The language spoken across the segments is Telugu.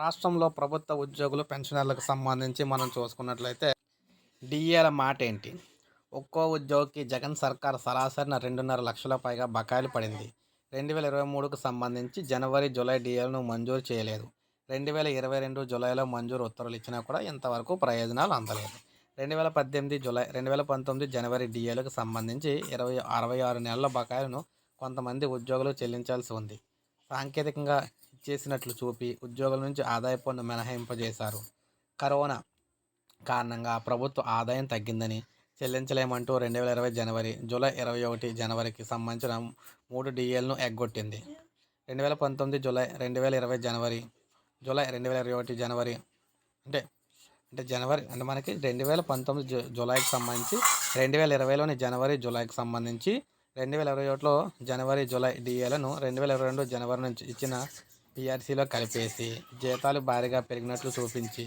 రాష్ట్రంలో ప్రభుత్వ ఉద్యోగులు పెన్షనర్లకు సంబంధించి మనం చూసుకున్నట్లయితే డిఏల మాట ఏంటి ఒక్కో ఉద్యోగికి జగన్ సర్కార్ సరాసరిన రెండున్నర లక్షల పైగా బకాయిలు పడింది. రెండు వేల ఇరవై మూడుకు సంబంధించి జనవరి జూలై డిఏలను మంజూరు చేయలేదు. రెండు వేల ఇరవై రెండు జూలైలో మంజూరు ఉత్తర్వులు ఇచ్చినా కూడా ఇంతవరకు ప్రయోజనాలు అందలేదు. రెండు వేల పద్దెనిమిది జూలై రెండు వేల పంతొమ్మిది జనవరి డిఏలకు సంబంధించి ఇరవై అరవై ఆరు నెలల బకాయిలను కొంతమంది ఉద్యోగులు చెల్లించాల్సి ఉంది. సాంకేతికంగా ఇచ్చేసినట్లు చూపి ఉద్యోగుల నుంచి ఆదాయ పన్ను మినహాయింపజేశారు. కరోనా కారణంగా ప్రభుత్వ ఆదాయం తగ్గిందని చెల్లించలేమంటూ రెండు వేల ఇరవై జనవరి జూలై ఇరవై ఒకటి జనవరికి సంబంధించిన మూడు డిఎల్ను ఎగ్గొట్టింది. రెండు వేల పంతొమ్మిది జూలై రెండు వేల ఇరవై జనవరి జూలై రెండు వేల ఇరవై ఒకటి జనవరి అంటే అంటే జనవరి అంటే మనకి రెండు వేల పంతొమ్మిది జూ జూలైకి సంబంధించి రెండు వేల ఇరవైలోని జనవరి జూలైకి సంబంధించి రెండు వేల ఇరవై ఒకటిలో జనవరి జూలై డిఏలను రెండు వేల ఇరవై రెండు జనవరి నుంచి ఇచ్చిన పిఆర్సీలో కలిపేసి జీతాలు భారీగా పెరిగినట్లు చూపించి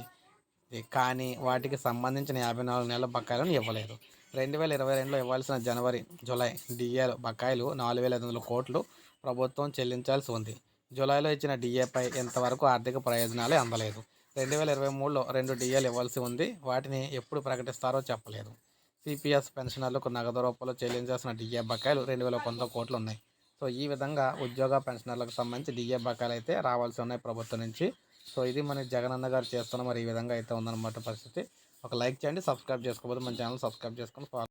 కానీ వాటికి సంబంధించిన యాభై నాలుగు నెలల బకాయిలను ఇవ్వలేదు. రెండు వేల ఇరవై రెండులో ఇవ్వాల్సిన జనవరి జూలై డిఏ బకాయిలు నాలుగు వేల ఐదు వందల కోట్లు ప్రభుత్వం చెల్లించాల్సి ఉంది. జూలైలో ఇచ్చిన డిఏపై ఇంతవరకు ఆర్థిక ప్రయోజనాలే అందలేదు. రెండు వేల ఇరవై మూడులో రెండు డిఏలు ఇవ్వాల్సి ఉంది. వాటిని ఎప్పుడు ప్రకటిస్తారో చెప్పలేదు. సిపిఎస్ పెన్షనర్లకు నగదు రూపంలో చెల్లించాల్సిన డిఏ బకాయిలు రెండు వేల కొంత కోట్లు ఉన్నాయి. సో ఈ విధంగా ఉద్యోగ పెన్షనర్లకు సంబంధించి డిఏ బకాయిలు అయితే రావాల్సి ఉన్నాయి ప్రభుత్వం నుంచి. సో ఇది మన జగనన్న గారు చేస్తున్న మరి ఈ విధంగా అయితే ఉందన్నమాట పరిస్థితి. ఒక లైక్ చేయండి సబ్స్క్రైబ్ చేసుకోకపోతే మన ఛానల్ సబ్స్క్రైబ్ చేసుకొని ఫాలో